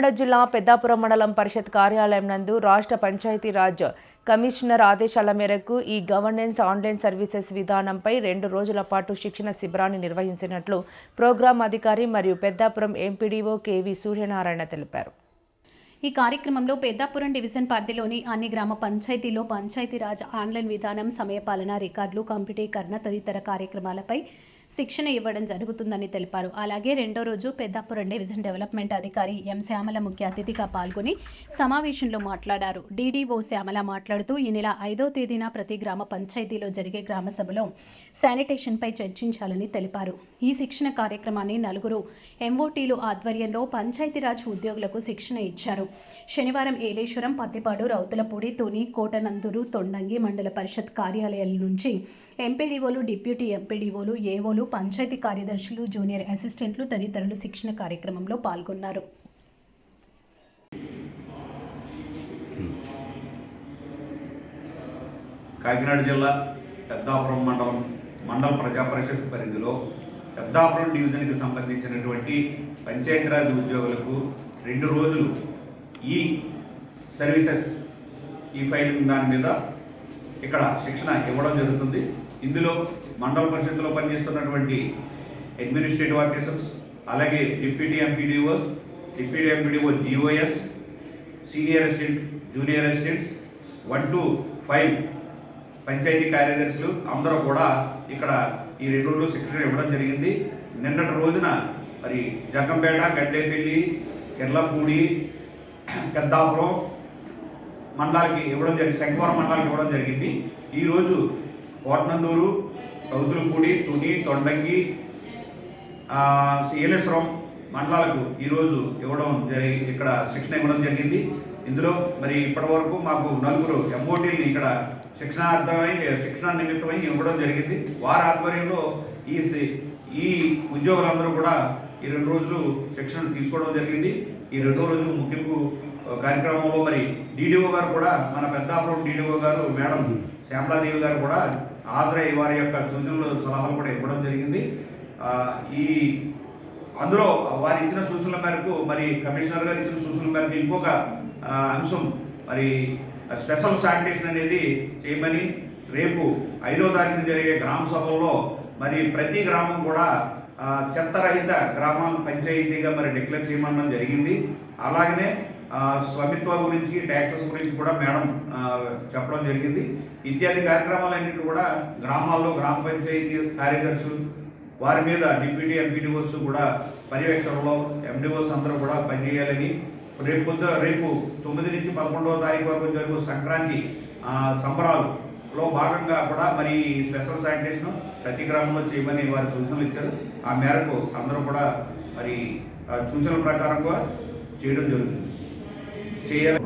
కన్నడ జిల్లా పెద్దాపురం మండలం పరిషత్ కార్యాలయం నందు రాష్ట్ర పంచాయతీరాజ్ కమిషనర్ ఆదేశాల మేరకు ఈ గవర్నెన్స్ ఆన్లైన్ సర్వీసెస్ విధానంపై రెండు రోజుల పాటు శిక్షణ శిబిరాన్ని నిర్వహించినట్లు ప్రోగ్రాం అధికారి మరియు పెద్దాపురం ఎంపీడీఓ కేవి సూర్యనారాయణ తెలిపారు. ఈ కార్యక్రమంలో పెద్దాపురం డివిజన్ పరిధిలోని అన్ని గ్రామ పంచాయతీలో పంచాయతీరాజ్ ఆన్లైన్ విధానం సమయపాలన రికార్డులు కంప్యూటీకరణ తదితర కార్యక్రమాలపై శిక్షణ ఇవ్వడం జరుగుతుందని తెలిపారు. అలాగే రెండో రోజు పెద్దాపురం డివిజన్ డెవలప్మెంట్ అధికారి ఎం శ్యామల ముఖ్య అతిథిగా పాల్గొని సమావేశంలో మాట్లాడారు. డీడీఓ శ్యామల మాట్లాడుతూ ఈ నెల ఐదో తేదీన ప్రతి గ్రామ పంచాయతీలో జరిగే గ్రామ సభలో శానిటేషన్పై చర్చించాలని తెలిపారు. ఈ శిక్షణ కార్యక్రమాన్ని నలుగురు ఎంఓటీలు ఆధ్వర్యంలో పంచాయతీరాజ్ ఉద్యోగులకు శిక్షణ ఇచ్చారు. శనివారం ఏలేశ్వరం పత్తిపాడు రౌతులపూడి తుని కోటనందూరు తొండంగి మండల పరిషత్ కార్యాలయాల నుంచి ఎంపీడీఓలు డిప్యూటీ ఎంపీడీఓలు ఏఓలు పంచాయతీ కార్యదర్శులు జూనియర్ అసిస్టెంట్లు తదితరులు శిక్షణ కార్యక్రమంలో పాల్గొన్నారు. కాకినాడ జిల్లా పెద్దాపురం మండలం మండల ప్రజా పరిషత్ పరిధిలో పెద్దాపురం డివిజన్కి సంబంధించినటువంటి పంచాయతీరాజ్ ఉద్యోగులకు రెండు రోజులు ఈ సర్వీసెస్ ఈ ఫైలింగ్ దాని మీద ఇక్కడ శిక్షణ ఇవ్వడం జరుగుతుంది. ఇందులో మండల పరిషత్తులో పనిచేస్తున్నటువంటి అడ్మినిస్ట్రేటివ్ ఆఫీసర్స్ అలాగే deputy MPDOs deputy MPDO GOs senior assistant junior assistants one to five panchayat కార్యదర్శులు అందరూ కూడా ఇక్కడ ఈ రెండు రోజులు శిక్షణ ఇవ్వడం జరిగింది. నిన్నటి రోజున మరి జగ్గంపేట గడ్డేపల్లి కిర్లపూడి పెద్దాపురం మండలాలకి ఇవ్వడం జరిగింది శంకవరం మండలానికి ఇవ్వడం జరిగింది. ఈరోజు కోటనందూరు రౌతులపూడి తుని తొండంగి ఆ, ఏలేశ్వరం మండలాలకు ఈరోజు ఇవ్వడం జరిగి ఇక్కడ శిక్షణ ఇవ్వడం జరిగింది. ఇందులో మరి ఇప్పటి వరకు మాకు నలుగురు ఎంఓటీని ఇక్కడ శిక్షణార్థమై శిక్షణ నిమిత్తమై ఇవ్వడం జరిగింది. వారి ఆధ్వర్యంలో ఈ సి- ఈ ఉద్యోగులందరూ కూడా ఈ రెండు రోజులు శిక్షణ తీసుకోవడం జరిగింది. ఈ రెండో రోజు ముగింపు కార్యక్రమంలో మరి డీడీఓ గారు కూడా మన పెద్దాపురం డీడీఓ గారు మేడం శ్యామలాదేవి గారు కూడా హాజరై వారి యొక్క సూచనలు సలహాలు కూడా ఇవ్వడం జరిగింది. ఈ అందులో వారు ఇచ్చిన సూచనల మేరకు మరి కమిషనర్ గారు ఇచ్చిన సూచనల మేరకు ఇంకొక అంశం మరి స్పెషల్ శానిటేషన్ అనేది చేయమని రేపు ఐదో తారీఖున జరిగే గ్రామ సభల్లో మరి ప్రతి గ్రామం కూడా చెత్తరహిత గ్రామం పంచాయతీగా మరి డిక్లేర్ చేయమనడం జరిగింది. అలాగనే స్వామిత్వ గురించి ట్యాక్సెస్ గురించి కూడా మేడం చెప్పడం జరిగింది. ఇత్యాది కార్యక్రమాలన్నింటి కూడా గ్రామాల్లో గ్రామ పంచాయతీ కార్యదర్శులు వారి మీద డిప్యూటీ ఎంపీడీఓస్ కూడా పర్యవేక్షణలో ఎండిఓస్ అందరూ కూడా పనిచేయాలని రేపు పొద్దు రేపు తొమ్మిది నుంచి పదకొండవ తారీఖు వరకు జరుగు సంక్రాంతి సంబరాలు లో భాగంగా కూడా మరి స్పెషల్ శానిటేషన్ ప్రతి గ్రామంలో చేయమని వారి సూచనలు ఇచ్చారు. ఆ మేరకు అందరూ కూడా మరి సూచనల ప్రకారం కూడా చేయడం జరుగుతుంది. చేయాలి.